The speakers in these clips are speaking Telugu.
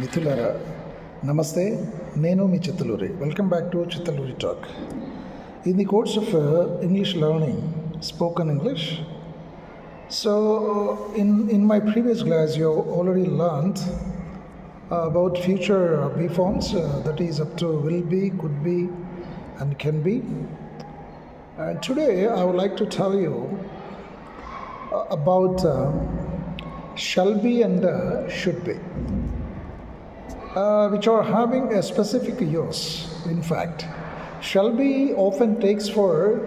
మిథులారా నమస్తే నేను మీ Chittaluri welcome back to Chittaluri talk in the course of English learning spoken English so in in my previous class you already learned about future B forms uh, that is up to will be, could be, and can be. And today I would like to tell you uh, about uh, shall be and uh, should be, uh, which are having a specific use. In fact, shall be often takes for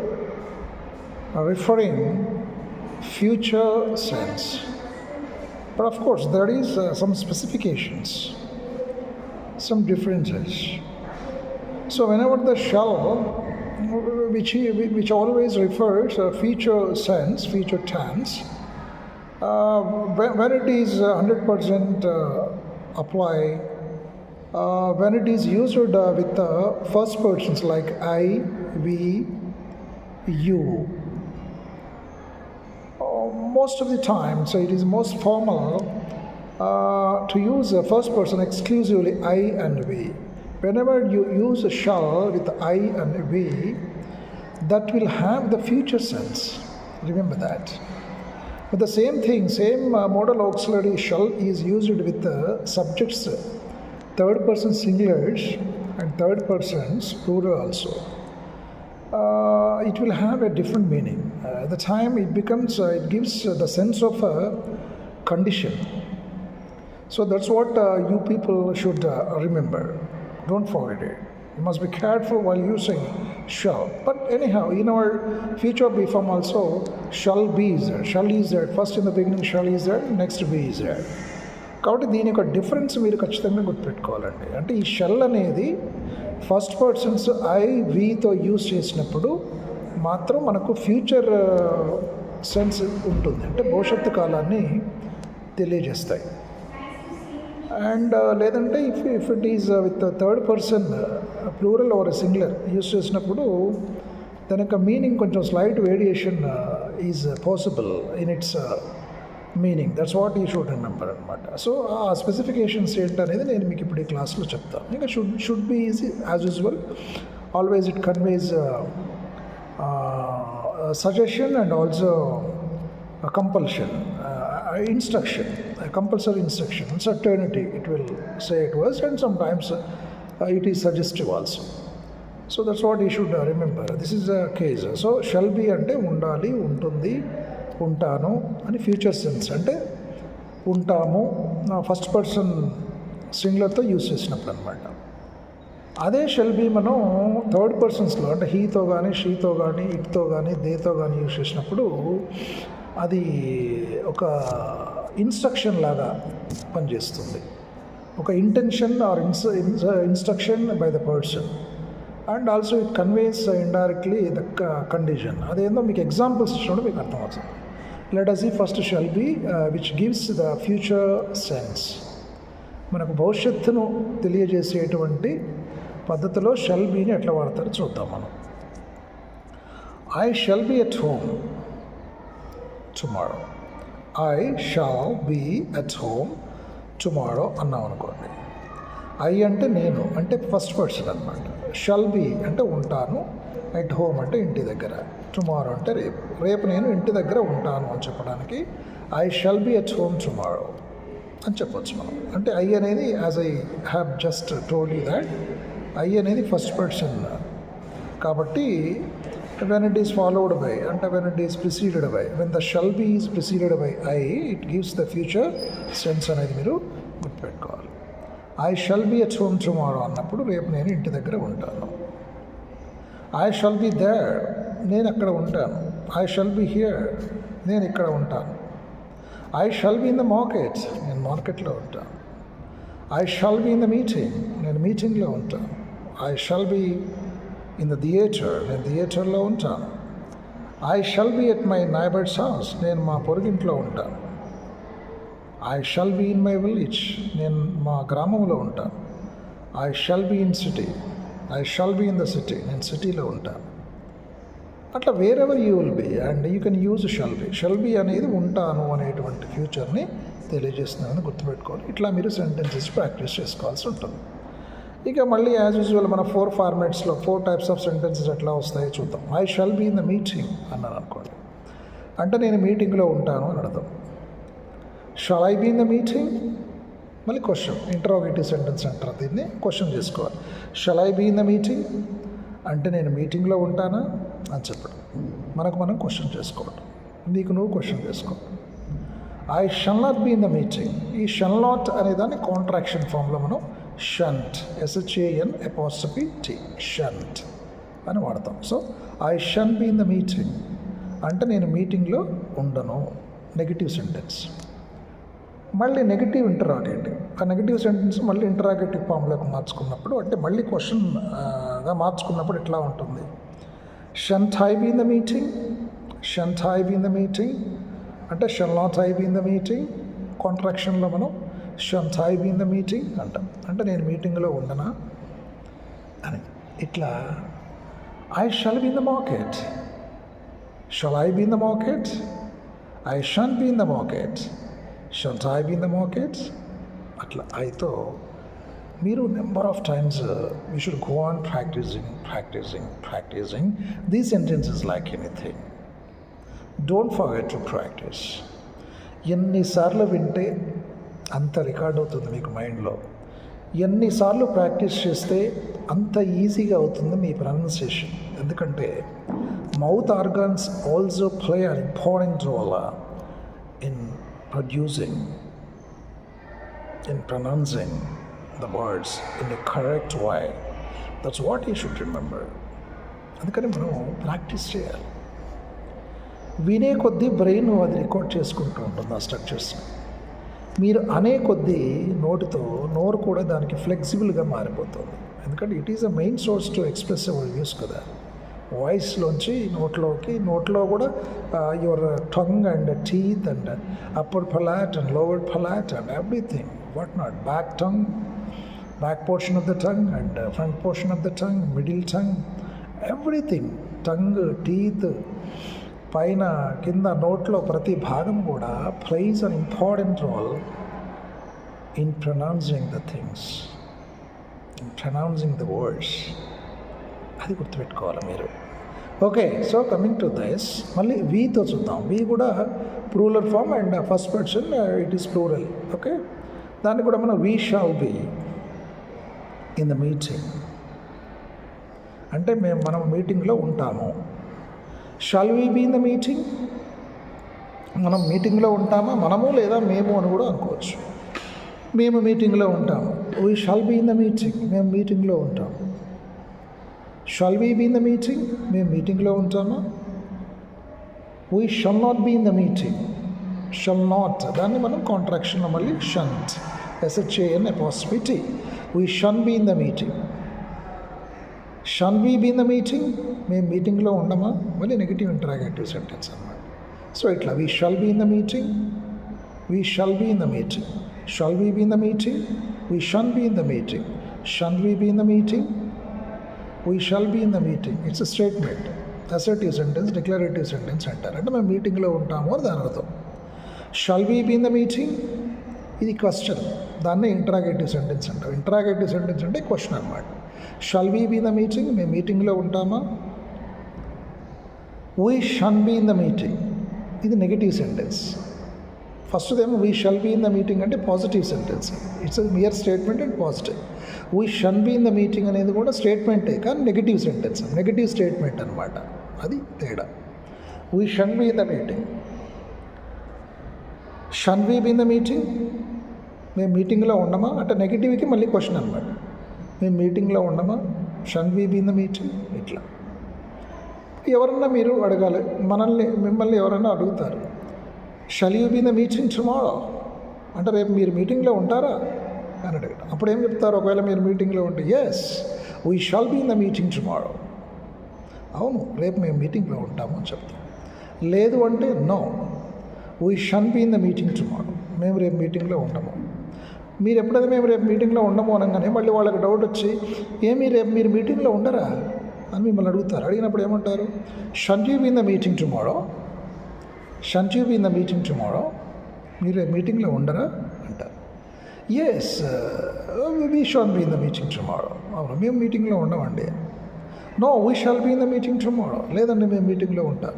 uh, referring future sense. But of course, there is uh, some specifications, some differences. So whenever the shall, which which always refers a future sense, future tense, uh, when, when it is hundred percent uh, apply, uh, when it is used uh, with the first persons like I, we, you, uh, most of the time, so it is most formal uh, to use the first person exclusively I and we. Whenever you use a shall with I and we, that will have the future sense. Remember that. But the same thing, same uh, modal auxiliary shall is used with the subjects, third person singulars and third persons plural also uh, it will have a different meaning. Uh, at the time it becomes, uh, it gives uh, the sense of a condition. So that's what uh, you people should uh, remember. Don't forget it. You must be careful while using shall. But anyhow, in our future B form also, shall be is there. Shall is there. First in the beginning, shall is there. Next be is there. కాబట్టి దీని యొక్క డిఫరెన్స్ మీరు ఖచ్చితంగా గుర్తుపెట్టుకోవాలండి. అంటే ఈ షెల్ అనేది ఫస్ట్ పర్సన్స్ ఐ వీతో యూస్ చేసినప్పుడు మాత్రం మనకు ఫ్యూచర్ సెన్స్ ఉంటుంది. అంటే భవిష్యత్తు కాలాన్ని తెలియజేస్తాయి. అండ్ లేదంటే if if it is with third person plural or singular use చేసినప్పుడు దాని యొక్క మీనింగ్ కొంచెం slight variation is possible in its meaning that's what we should remember అనమాట. సో ఆ స్పెసిఫికేషన్స్ ఏంటనేది నేను మీకు ఇప్పుడు ఈ క్లాస్లో చెప్తాను. ఇంకా should should be easy as usual always it conveys suggestion and also compulsion instruction compulsory instruction certainty it will say it was and sometimes it is suggestive also so that's what you should remember this is a case so shall be అంటే ఉండాలి ఉంటుంది. ఉంటాను అని ఫ్యూచర్ సెన్స్ అంటే ఉంటాము. ఫస్ట్ పర్సన్ సింగులర్తో యూస్ చేసినప్పుడు అనమాట అదే షెల్ బి మనం థర్డ్ పర్సన్స్లో అంటే హీతో కానీ షీతో కానీ ఇట్తో కానీ దేతో కానీ యూస్ చేసినప్పుడు అది ఒక ఇన్స్ట్రక్షన్ లాగా పనిచేస్తుంది. ఒక intention or ins instruction by the person and also it conveys indirectly the condition అదేందో మీకు ఎగ్జాంపుల్స్ ఇచ్చినప్పుడు మీకు అర్థమవుతుంది. లెట్ అస్ ఈ first shall be which gives the future sense మనకు భవిష్యత్తును తెలియజేసేటువంటి పద్ధతిలో షెల్ బీని ఎట్లా వాడతారో చూద్దాం మనం. I shall be at home tomorrow I shall be at home tomorrow అన్నాం అనుకోండి. ఐ అంటే నేను అంటే ఫస్ట్ పర్సన్ అనమాట షల్ బీ అంటే ఉంటాను. ఎట్ హోమ్ అంటే ఇంటి దగ్గర. టుమారో అంటే రేపు. రేపు నేను ఇంటి దగ్గర ఉంటాను అని చెప్పడానికి I shall be at home tomorrow అని చెప్పొచ్చు మనం. అంటే ఐ అనేది as I have just told you that I అనేది ఫస్ట్ పర్సన్ కాబట్టి when it is followed by అంటే when it is preceded by when the shall be is preceded by I it gives the future sense అనేది మీరు గుర్తుపెట్టుకోవాలి. I shall be at home tomorrow అన్నప్పుడు రేపు నేను ఇంటి దగ్గర ఉంటాను. ఐ షల్ బీ దేర్ నేను అక్కడ ఉంటాను. ఐ షల్ బీ హియర్ నేను ఇక్కడ ఉంటాను. I shall be in the market నేను మార్కెట్లో ఉంటాను. I shall be in the meeting నేను మీటింగ్లో ఉంటాను. I shall be in the theatre నేను థియేటర్లో ఉంటాను. I shall be at my neighbour's house నేను మా పొరుగింట్లో ఉంటాను. I shall be in my village నేను మా గ్రామంలో ఉంటాను. I shall be in city I shall be in the city నేను సిటీలో ఉంటాను. అట్లా wherever you will be and you can use shall be shall be అనేది ఉంటాను అనేటువంటి ఫ్యూచర్ని తెలియజేస్తుందని గుర్తుపెట్టుకోవాలి. ఇట్లా మీరు సెంటెన్సెస్ ప్రాక్టీస్ చేసుకోవాల్సి ఉంటుంది. ఇక మళ్ళీ యాజ్ యూజువల్ మన ఫోర్ ఫార్మాట్స్లో ఫోర్ టైప్స్ ఆఫ్ సెంటెన్సెస్ ఎట్లా వస్తాయో చూద్దాం. I shall be in the meeting అన్నాను అనుకోండి. అంటే నేను మీటింగ్లో ఉంటాను అని అర్థం. Shall I be in the meeting మళ్ళీ క్వశ్చన్ ఇంటరోగేటివ్ సెంటెన్స్ అంటారు. దీన్ని క్వశ్చన్ చేసుకోవాలి. Shall I be in the meeting అంటే నేను మీటింగ్లో ఉంటానా? అని చెప్పడం. మనకు మనం క్వశ్చన్ చేసుకోవడం నీకు నువ్వు క్వశ్చన్ చేసుకో. I shall not be in the meeting ఈ షల్ నాట్ అనే దాన్ని కాంట్రాక్షన్ ఫామ్లో మనం shan't S H A N apostrophe T shan't అని వాడతాం. So I shan't be in the meeting అంటే నేను మీటింగ్లో ఉండను. నెగిటివ్ సెంటెన్స్ మళ్ళీ నెగిటివ్ ఇంటరాగేటివ్ ఆ నెగిటివ్ సెంటెన్స్ మళ్ళీ ఇంటరాగేటివ్ ఫామ్లోకి మార్చుకున్నప్పుడు అంటే మళ్ళీ క్వశ్చన్గా మార్చుకున్నప్పుడు ఎట్లా ఉంటుంది? Shan't I be in the meeting shan't I be in the meeting అంటే shall not I be in the meeting కాంట్రాక్షన్లో మనం shan't I be in the meeting అంటాం. అంటే నేను మీటింగ్లో ఉండనా? అని. ఇట్లా I shall be in the market shall I be in the market I shan't be in the market shan't I be in the markets అట్లా. ఐతో మీరు number of times you should go on practising practising practising the sentences like anything don't forget to practise ఎన్నిసార్లు వింటే అంత రికార్డ్ అవుతుంది మీకు మైండ్లో ఎన్నిసార్లు ప్రాక్టీస్ చేస్తే అంత ఈజీగా అవుతుంది మీ ప్రొనౌన్సియేషన్ ఎందుకంటే mouth organs also play an important role in producing in pronouncing the words in the correct way. That's what you should remember అందుకని మనం ప్రాక్టీస్ చేయాలి. వినే కొద్దీ బ్రెయిన్ అది రికార్డ్ చేసుకుంటూ ఉంటుంది ఆ స్ట్రక్చర్స్ మీరు అనే కొద్దీ నోటితో నోరు కూడా దానికి ఫ్లెక్సిబుల్గా మారిపోతుంది. ఎందుకంటే it is a main source to express our views కదా. వాయిస్లోంచి నోట్లోకి నోట్లో కూడా your tongue and teeth and upper palate and lower palate and everything what not back tongue back portion of the tongue and front portion of the tongue middle tongue everything tongue teeth పైన కింద నోట్లో ప్రతి భాగం కూడా plays an important role in pronouncing the things in pronouncing the words అది గుర్తుపెట్టుకోవాలి మీరు. Okay so coming to this మళ్ళీ వీతో చూద్దాం. వి కూడా plural form and first person it is plural okay దాన్ని కూడా మనం we shall be in the meeting అంటే మేము మనం మీటింగ్లో ఉంటాము. Shall we be in the meeting మనం మీటింగ్లో ఉంటామా? మనము లేదా మేము అని కూడా అనుకోవచ్చు. మేము మీటింగ్లో ఉంటాము. We shall be in the meeting మేము మీటింగ్లో ఉంటాము. Shall we be in the meeting మేము మీటింగ్లో ఉంటామా we shall not be in the meeting shall not దాన్ని మనం కాంట్రాక్షన్లో మళ్ళీ shan't S H A N apostrophe we shan't be in the meeting shan't we be in the meeting మేము మీటింగ్లో ఉండమా మళ్ళీ నెగిటివ్ ఇంటరాగేటివ్ సెంటెన్స్ అన్నమాట. సో ఇట్లా we shall be in the meeting we shall be in the meeting shall we be in the meeting we shan't be in the meeting shan't we be in the meeting we shall be in the meeting it's statement assertive sentence declarative sentence అంటారు. అంటే మేము మీటింగ్లో ఉంటాము అని దాని అర్థం. Shall we be in the meeting ఇది క్వశ్చన్ దాన్నే ఇంటరాగేటివ్ సెంటెన్స్ అంటారు. ఇంటరాగేటివ్ సెంటెన్స్ అంటే క్వశ్చన్ అనమాట shall we be in the meeting మేము మీటింగ్లో ఉంటామా? We shan't be in the meeting ఇది negative sentence first దేమో we shall be in the meeting అంటే positive sentence it's mere statement and positive we shan't be in the meeting అనేది కూడా స్టేట్మెంటే కానీ నెగిటివ్ సెంటెన్స్ నెగిటివ్ స్టేట్మెంట్ అనమాట అది తేడా. We shan't be in the meeting shan't we be in the meeting మేము మీటింగ్లో ఉండమా అంటే నెగిటివ్కి మళ్ళీ క్వశ్చన్ అనమాట మేము మీటింగ్లో ఉండమా shan't we be in the meeting ఇట్లా. ఎవరన్నా మీరు అడగాలి. మనల్ని మిమ్మల్ని ఎవరన్నా అడుగుతారు. Shall you be the meeting tomorrow అంటే రేపు మీరు మీటింగ్లో ఉంటారా? అని అడిగాడు. అప్పుడు ఏం చెప్తారు? ఒకవేళ మీరు మీటింగ్లో ఉంటే yes we shall be in the meeting tomorrow అవును రేపు మేము మీటింగ్లో ఉంటాము అని చెప్తాం లేదు అంటే no we shan't be in the meeting tomorrow మేము రేపు మీటింగ్లో ఉండము. మీరు ఎప్పుడైతే మేము రేపు మీటింగ్లో ఉండము అనగానే మళ్ళీ వాళ్ళకి డౌట్ వచ్చి ఏమీ రేపు మీరు మీటింగ్లో ఉండరా? అని మిమ్మల్ని అడుగుతారు. అడిగినప్పుడు ఏమంటారు? Shan't you be in the meeting tomorrow shan't you be in the meeting tomorrow మీరు మీటింగ్లో ఉండరా? అంటారు yes we shall be in the meeting tomorrow అవును మేము మీటింగ్లో ఉండమండి. No we shall be in the meeting tomorrow లేదండి మేము మీటింగ్లో ఉంటాం.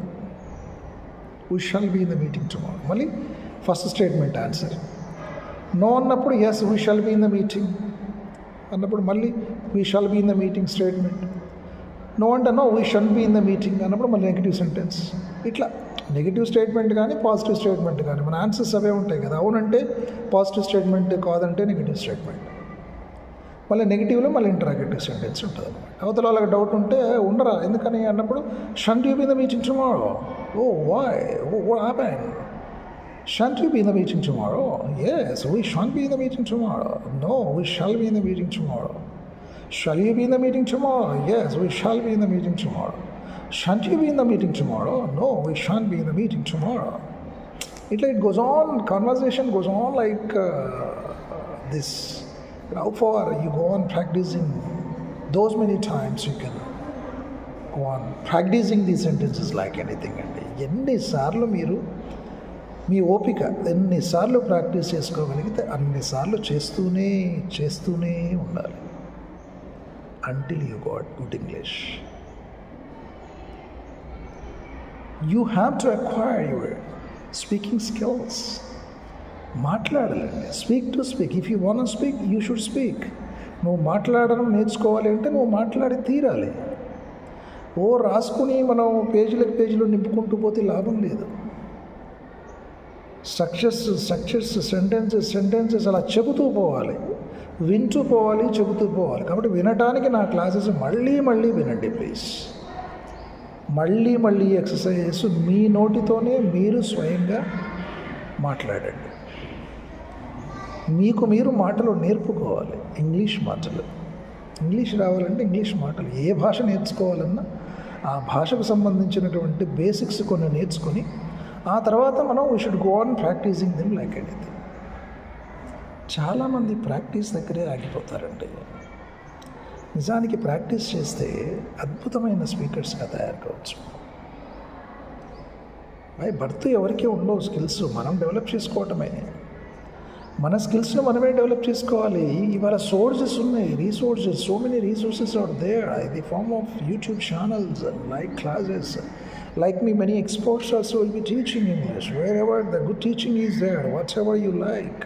We shall be in the meeting tomorrow మళ్ళీ ఫస్ట్ స్టేట్మెంట్ ఆన్సర్ నో అన్నప్పుడు yes we shall be in the meeting అన్నప్పుడు మళ్ళీ we shall be in the meeting statement no అంటే no we shan't be in the meeting అన్నప్పుడు మళ్ళీ నెగిటివ్ సెంటెన్స్ ఇట్లా నెగిటివ్ స్టేట్మెంట్ కానీ పాజిటివ్ స్టేట్మెంట్ కానీ మన ఆన్సర్స్ అవే ఉంటాయి కదా. అవునంటే పాజిటివ్ స్టేట్మెంట్ కాదంటే నెగిటివ్ స్టేట్మెంట్ మళ్ళీ నెగిటివ్లో మళ్ళీ ఇంటరాగేటివ్ సెంటెన్స్ ఉంటుంది అనమాట అవతల వాళ్ళకి డౌట్ ఉంటే ఉండరా? ఎందుకని? అన్నప్పుడు shan't you be the meeting tomorrow oh why oh happen shan't you be the meeting tomorrow yes we shan't be the meeting tomorrow no we shall be the meeting tomorrow Shall you be in the meeting tomorrow? Yes, we shall be in the meeting tomorrow. The meeting tomorrow in the meeting the meeting tomorrow no be in the the meeting tomorrow ఇట్లా it on, conversation goes on like like this. How far you go on practicing those many times you can go on practicing these sentences like anything అండి ఎన్నిసార్లు మీరు మీ ఓపిక ఎన్నిసార్లు ప్రాక్టీస్ చేసుకోగలిగితే అన్నిసార్లు చేస్తూనే చేస్తూనే ఉండాలి until you got good English you have to acquire your speaking skills మాట్లాడాలండి. Speak to speak if you want speak you should speak నువ్వు మాట్లాడడం నేర్చుకోవాలి అంటే నువ్వు మాట్లాడి తీరాలి. ఓ రాసుకుని మనం పేజీలకు పేజీలు నింపుకుంటూ పోతే లాభం లేదు. స్ట్రక్చర్స్ స్ట్రక్చర్స్ సెంటెన్సెస్ సెంటెన్సెస్ అలా చెబుతూ పోవాలి. వింటూ పోవాలి చెబుతూ పోవాలి. కాబట్టి వినటానికి నా క్లాసెస్ మళ్ళీ మళ్ళీ వినండి ప్లీజ్. మళ్ళీ మళ్ళీ ఎక్సర్సైజెస్ మీ నోటితోనే మీరు స్వయంగా మాట్లాడండి. మీకు మీరు మాటలు నేర్పుకోవాలి ఇంగ్లీష్ మాటలు. ఇంగ్లీష్ రావాలంటే ఇంగ్లీష్ మాటలు. ఏ భాష నేర్చుకోవాలన్నా ఆ భాషకు సంబంధించినటువంటి బేసిక్స్ కొన్ని నేర్చుకొని ఆ తర్వాత మనం we should go on practising them like anything చాలామంది ప్రాక్టీస్ దగ్గరే ఆగిపోతారండి. నిజానికి ప్రాక్టీస్ చేస్తే అద్భుతమైన స్పీకర్స్గా తయారు కావచ్చు బై బర్త్ ఎవరికీ ఉండవు స్కిల్స్ మనం డెవలప్ చేసుకోవటమే. మన స్కిల్స్ని మనమే డెవలప్ చేసుకోవాలి. ఇవాళ సోర్సెస్ ఉన్నాయి resources so many resources are there. ఇది form of YouTube channels like classes like me many experts also will be teaching English. Wherever the good teaching is there whatsoever you like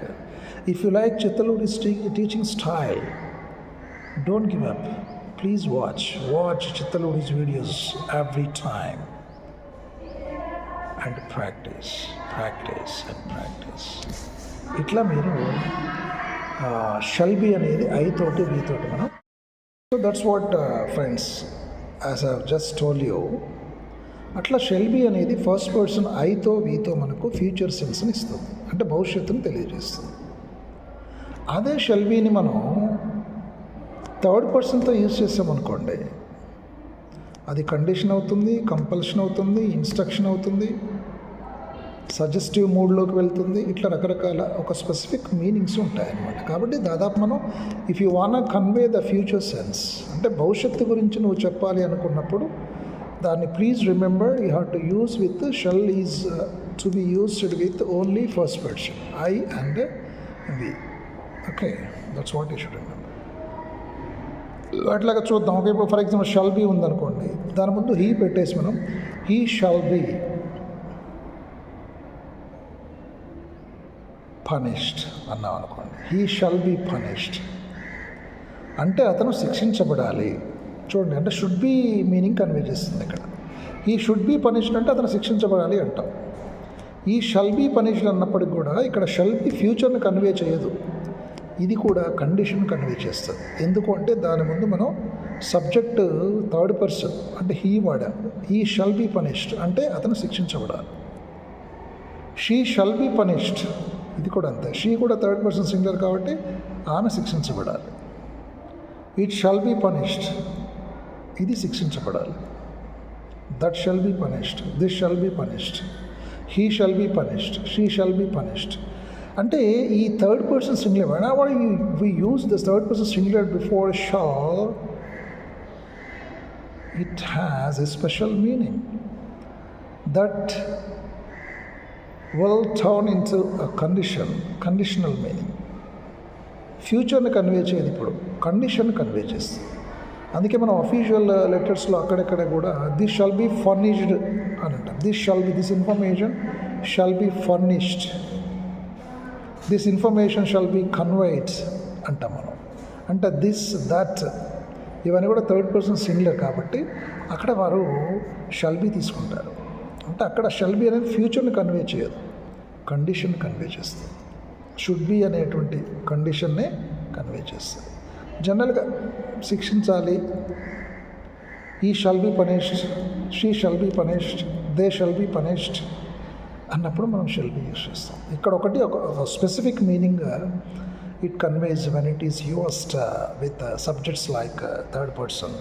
if you like Chittaluri teaching style don't give up please watch watch Chittaluri's videos every time and practice practice and practice ఇట్లా మీరు షల్బీ అనేది ఐ తోటి వి తోటి మనం. So that's what friends as I just told you అట్లా షెల్బీ అనేది ఫస్ట్ పర్సన్ ఐతో వీతో మనకు ఫ్యూచర్ సెన్స్ని ఇస్తుంది. అంటే భవిష్యత్తును తెలియజేస్తుంది. అదే షెల్బీని మనం థర్డ్ పర్సన్తో యూజ్ చేసామనుకోండి అది కండిషన్ అవుతుంది కంపల్షన్ అవుతుంది ఇన్స్ట్రక్షన్ అవుతుంది సజెస్టివ్ మూడ్లోకి వెళ్తుంది ఇట్లా రకరకాల ఒక స్పెసిఫిక్ మీనింగ్స్ ఉంటాయన్నమాట. కాబట్టి దాదాపు మనం if you want convey the future sense అంటే భవిష్యత్తు గురించి నువ్వు చెప్పాలి అనుకున్నప్పుడు దాన్ని please remember you have to use with shall is to be used with only first person I and we okay that's what you should remember అట్లాగా చూద్దాం. ఓకే ఇప్పుడు ఫర్ ఎగ్జాంపుల్ షల్ బీ ఉందనుకోండి. దాని ముందు హీ పెట్టేసి మనం హీ షల్ బీ పనిష్డ్ అన్నాం అనుకోండి. హీ షల్ బీ పనిష్డ్ అంటే అతను శిక్షించబడాలి. చూడండి అంటే షుడ్ బీ మీనింగ్ కన్వే చేస్తుంది ఇక్కడ. ఈ షుడ్ బీ పనిష్డ్ అంటే అతను శిక్షించబడాలి అంటాం. ఈ షల్ బీ పనిష్డ్ అన్నప్పటికి కూడా ఇక్కడ షల్ బీ ఫ్యూచర్ని కన్వే చేయదు. ఇది కూడా కండిషన్ కన్వే చేస్తుంది. ఎందుకు అంటే దాని ముందు మనం సబ్జెక్ట్ థర్డ్ పర్సన్ అంటే హీ వాడాం హీ షల్ బి పనిష్డ్ అంటే అతను శిక్షించబడాలి. షీ షల్ బి పనిష్డ్ ఇది కూడా అంతే. షీ కూడా థర్డ్ పర్సన్ సింగులర్ కాబట్టి ఆమె శిక్షించబడాలి. ఇట్ షల్ బి పనిష్డ్ ఇది శిక్షించబడాలి. That shall be punished this shall be punished he shall be punished she shall be punished అంటే ఈ third person singular whenever you we use this third person singular before shall it has a special meaning that will turn into a condition, conditional meaning. ఫ్యూచర్ని కన్వే చేయదు ఇప్పుడు. కండిషన్ కన్వే చేస్తుంది. అందుకే మనం అఫీషియల్ లెటర్స్లో అక్కడెక్కడ కూడా దిస్ షాల్ బి ఫర్నిష్డ్ అని అంటాం. This shall be this information shall be furnished this information shall be conveyed అంటాం మనం. అంటే దిస్ దట్ ఇవన్నీ కూడా థర్డ్ పర్సన్ సింగులర్ కాబట్టి అక్కడ వారు షల్బీ తీసుకుంటారు. అంటే అక్కడ షల్బీ అనేది ఫ్యూచర్ని కన్వే చేయదు. కండిషన్ కన్వే చేస్తుంది. షుడ్ బి అనేటువంటి కండిషన్నే కన్వే చేస్తుంది. జనరల్గా శిక్షించాలి. He shall be punished she shall be punished they shall be punished అన్నప్పుడు మనం షెల్ బి యూస్ చేస్తాం. ఇక్కడ ఒకటి ఒక specific meaning it conveys when it is used with subjects like third person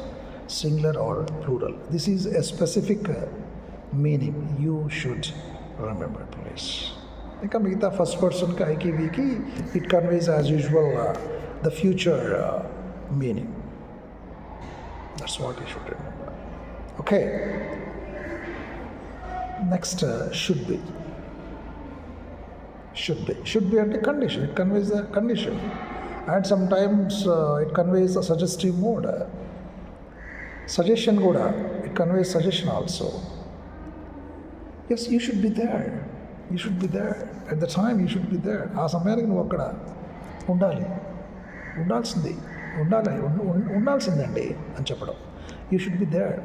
singular or plural this is a specific meaning you should remember please ఇంకా మిగతా ఫస్ట్ పర్సన్కి ఐకి వీకి it conveys as usual the future meaning that's what you should remember okay next should be should be should be అంటే condition it conveys the condition and sometimes it conveys the suggestive mode suggestion కూడా it conveys suggestion also yes you should be there you should be there at the time you should be there ఆ సమయానికి నువ్వు అక్కడ ఉండాలి. ఉండాల్సింది. ఉండాలి. ఉండాల్సిందండి అని చెప్పడం. యూ షుడ్ బి దేర్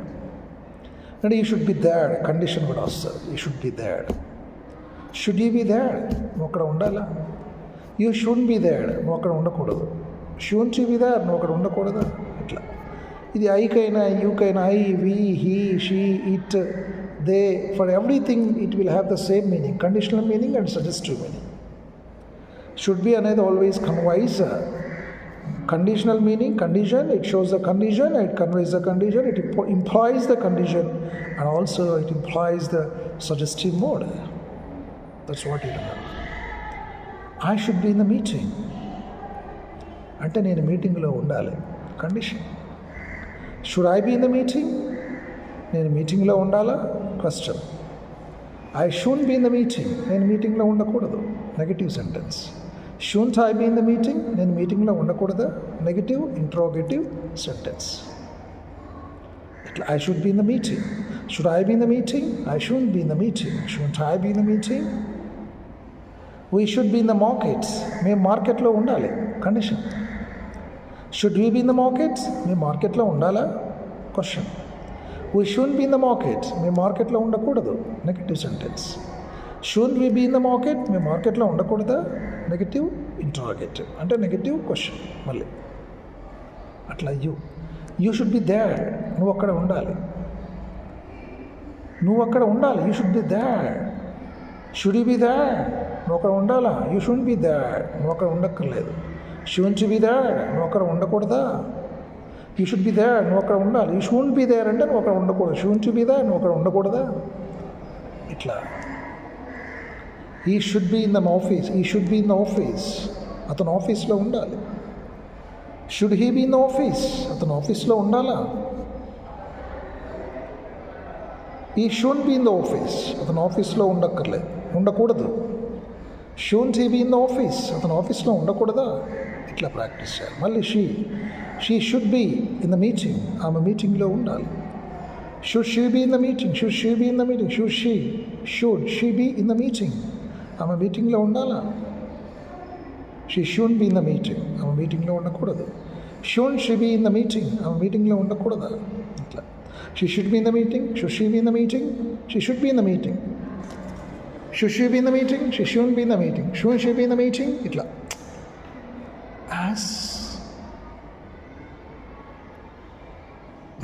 అంటే you should be there condition కూడా వస్తుంది you should be there should you be there నువ్వు అక్కడ ఉండాలా యూ షుడ్ బి దేడ్ నువ్వు అక్కడ ఉండకూడదు షూన్ యూ బి దేర్ నువ్వు అక్కడ ఉండకూడదు ఇట్లా ఇది ఐకైనా యూకైనా I we he she it they for everything it will have the same meaning conditional meaning and suggestive meaning should be అనేది always conveys conditional meaning condition it shows the condition it conveys the condition it implies the condition and also it implies the suggestive mode that's what it I should be in the meeting అంటే నేను మీటింగ్లో ఉండాలి. Condition should I be in the meeting నేను మీటింగ్లో ఉండాలా? Question I should be in the meeting నేను మీటింగ్లో ఉండకూడదు. Negative sentence shouldn't I be in the meeting నేను మీటింగ్లో ఉండకూడదు. నెగటివ్ ఇంట్రోగేటివ్ సెంటెన్స్ ఇట్లా I should be in the meeting should I be in the meeting I shouldn't be in the meeting shouldn't I be in the meeting we should be in the markets మేము మార్కెట్లో ఉండాలి. Condition should we be in the markets మేము మార్కెట్లో ఉండాలా? Question we should be in the market మేము మార్కెట్లో ఉండకూడదు. Negative sentence should we be in the market మేము మార్కెట్లో ఉండకూడదా? నెగిటివ్ ఇంట్రాగేటివ్ అంటే నెగటివ్ క్వశ్చన్ మళ్ళీ. అట్లా you you should be there నువ్వు అక్కడ ఉండాలి. నువ్వు అక్కడ ఉండాలి. You should be there should you be there నువ్వు అక్కడ ఉండాలా? యూ షుడ్ బి దేర్ నువ్వు అక్కడ ఉండక్కర్లేదు. షుడ్ బి దేర్ నువ్వు అక్కడ ఉండకూడదా? యూ షుడ్ బి దేర్ నువ్వు అక్కడ ఉండాలి. యూ షుడ్ బి దేర్ అంటే నువ్వు అక్కడ ఉండకూడదు. షుడ్ బి దేర్ నువ్వు అక్కడ ఉండకూడదా? ఇట్లా. He should be in the office he should be in the office అతను ఆఫీస్లో ఉండాలి. Should he be in the office అతను ఆఫీస్లో ఉండాలా? He should be in the office అతను ఆఫీస్లో ఉండక్కర్లేదు ఉండకూడదు. Shouldn't he be in the office అతను ఆఫీస్లో ఉండకూడదా? ఇట్లా ప్రాక్టీస్ చేయాలి. మళ్ళీ she she should be in the meeting ఆమె మీటింగ్లో ఉండాలి. Should she be in the meeting should she be in the meeting should she should she be in the meeting ఆమె మీటింగ్లో ఉండాలా she shouldn't be in the meeting ఆమె మీటింగ్లో ఉండకూడదు shouldn't she be in the meeting ఆమె మీటింగ్లో ఉండకూడదా ఇట్లా she should be in the meeting should she be in the meeting she should be in the meeting should she be in the meeting she shouldn't be in the meeting shouldn't she be in the meeting ఇట్లా as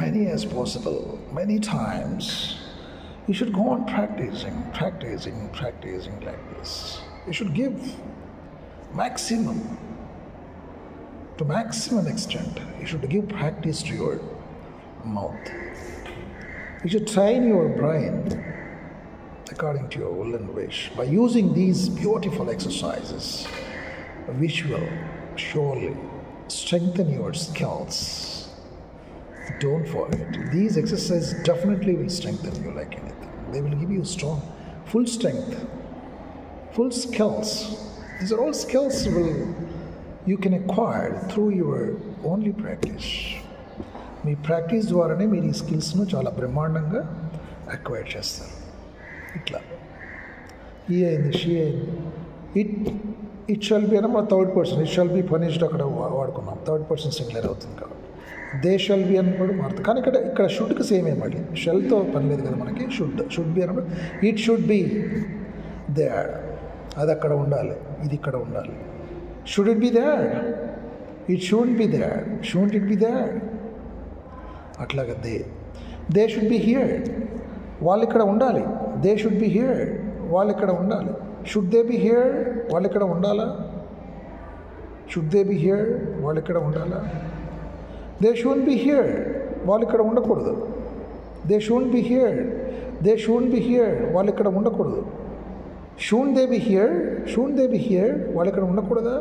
many as possible, many times. You should go on practicing, practicing, practicing like this. You should give maximum, to maximum extent. You should give practice to your mouth. You should train your brain according to your will and wish by using these beautiful exercises, which will surely strengthen your skills. Don't forget, these exercises definitely will strengthen you like anything. They will give you strong, full strength full skills. These are all skills will you can acquire through your only practice me practice ద్వారానే మీరు ఈ స్కిల్స్ను చాలా బ్రహ్మాండంగా అక్వైర్ చేస్తారు. ఇట్లా. ఈ అయింది షీ అయింది. ఇట్ ఇట్ షాల్ బి అన్న మన third person it shall be furnished అక్కడ వాడుకున్నాం. థర్డ్ పర్సన్ సింగులర్ అవుతుంది కాబట్టి. దే షెల్ బి అని కూడా మారుతుంది. కానీ ఇక్కడ ఇక్కడ షుడ్కి సేమే మళ్ళీ షెల్తో పని లేదు కదా మనకి. షుడ్ షుడ్ బి అన్నప్పుడు ఇట్ షుడ్ బి దేడ్ అది అక్కడ ఉండాలి. ఇది ఇక్కడ ఉండాలి. Should it be there it should be there should it be there అట్లాగా they. They should be here. వాళ్ళు ఇక్కడ ఉండాలి. They should be here. వాళ్ళు ఇక్కడ ఉండాలి. Should they be here? వాళ్ళు ఇక్కడ ఉండాలా? Should they be here? వాళ్ళు ఇక్కడ ఉండాలా? దే షూన్ బి హియర్ వాళ్ళు ఇక్కడ ఉండకూడదు. They shouldn't be here they shouldn't be here వాళ్ళు ఇక్కడ ఉండకూడదు. Shouldn't they be here shouldn't they be here వాళ్ళు ఇక్కడ ఉండకూడదా?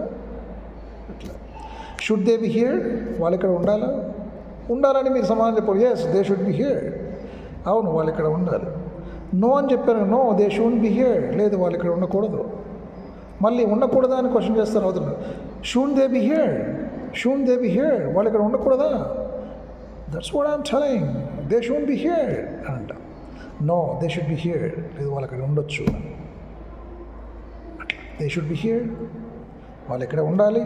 అట్లా షుడ్ దే బి హియర్ వాళ్ళు ఇక్కడ ఉండాలా? ఉండాలని మీరు సమాధానం చెప్పారు yes they should be here అవును వాళ్ళు ఇక్కడ ఉండాలి. నో అని చెప్పారు no they shouldn't be here లేదు వాళ్ళు ఇక్కడ ఉండకూడదు. మళ్ళీ ఉండకూడదా అని క్వశ్చన్ చేస్తారు. అవుతుంది. Shouldn't they be here shouldn't they be here వాళ్ళు ఇక్కడ ఉండకూడదా? That's what I'm telling they shouldn't be here అని అంట. No they should be here లేదు వాళ్ళు అక్కడ ఉండొచ్చు. దే షుడ్ బి హియర్ వాళ్ళు ఇక్కడ ఉండాలి.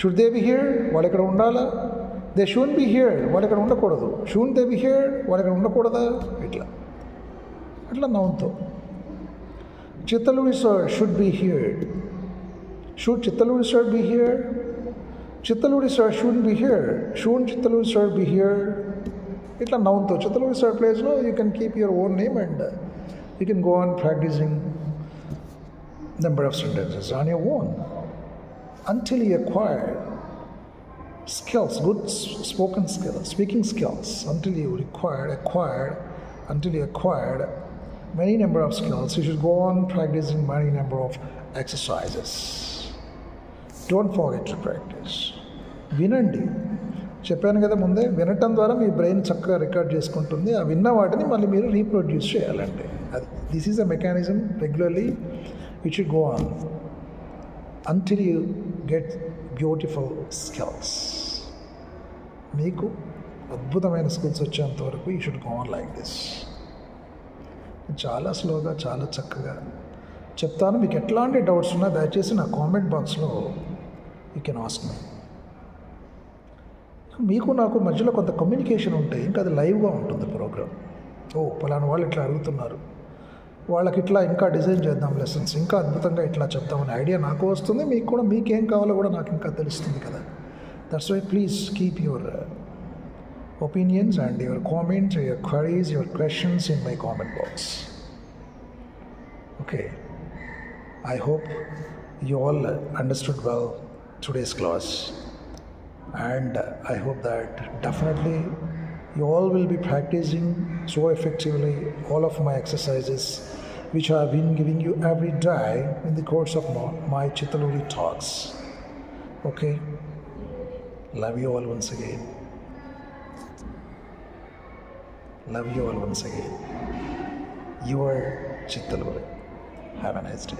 షుడ్ దే బి హియర్ వాళ్ళు ఇక్కడ ఉండాలా? దే షూన్ బి హియర్ వాళ్ళు ఇక్కడ ఉండకూడదు. షూన్ దే బి హియర్ వాళ్ళు ఇక్కడ ఉండకూడదా? ఇట్లా. అట్లా నవ్వుతో. Chittaluri sir should be here should Chittaluri should be Chittaluri sir shouldn't be here. Shouldn't Chittaluri sir be here? Itla noun to. Chittaluri sir plays no. You can keep your own name and uh, you can go on practicing number of sentences on your own until you acquire skills, good spoken skills, speaking skills, until you require, acquire, until you acquired many number of skills, you should go on practicing many number of exercises. Don't forget to practice. వినండి. చెప్పాను కదా ముందే వినటం ద్వారా మీ బ్రెయిన్ చక్కగా రికార్డ్ చేసుకుంటుంది. ఆ విన్న వాటిని మళ్ళీ మీరు రీప్రొడ్యూస్ చేయాలండి. అది this is a mechanism regularly it should go on until you get beautiful skills మీకు అద్భుతమైన స్కిల్స్ వచ్చేంత వరకు you should go on like this చాలా స్లోగా చాలా చక్కగా చెప్తాను. మీకు ఎట్లాంటి డౌట్స్ ఉన్నా దయచేసి నా కామెంట్ బాక్స్లో యూ కెన్ ఆస్క్ మీ మీకు నాకు మధ్యలో కొంత కమ్యూనికేషన్ ఉంటే ఇంకా అది లైవ్గా ఉంటుంది ప్రోగ్రామ్ ఓ పలానా వాళ్ళు ఇట్లా అడుగుతున్నారు. వాళ్ళకి ఇట్లా ఇంకా డిజైన్ చేద్దాం లెసన్స్ ఇంకా అద్భుతంగా ఇట్లా చెప్తామనే ఐడియా నాకు వస్తుంది. మీకు కూడా మీకేం కావాలో కూడా నాకు ఇంకా తెలుస్తుంది కదా. That's why please keep your opinions and your comments your queries your questions in my comment box okay I hope you all understood well today's class and I hope that definitely you all will be practicing so effectively all of my exercises which I have been giving you every day in the course of my, Chitaluri talks. Okay? Love you all once again. Love you all once again. Your Chitaluri. Have a nice day.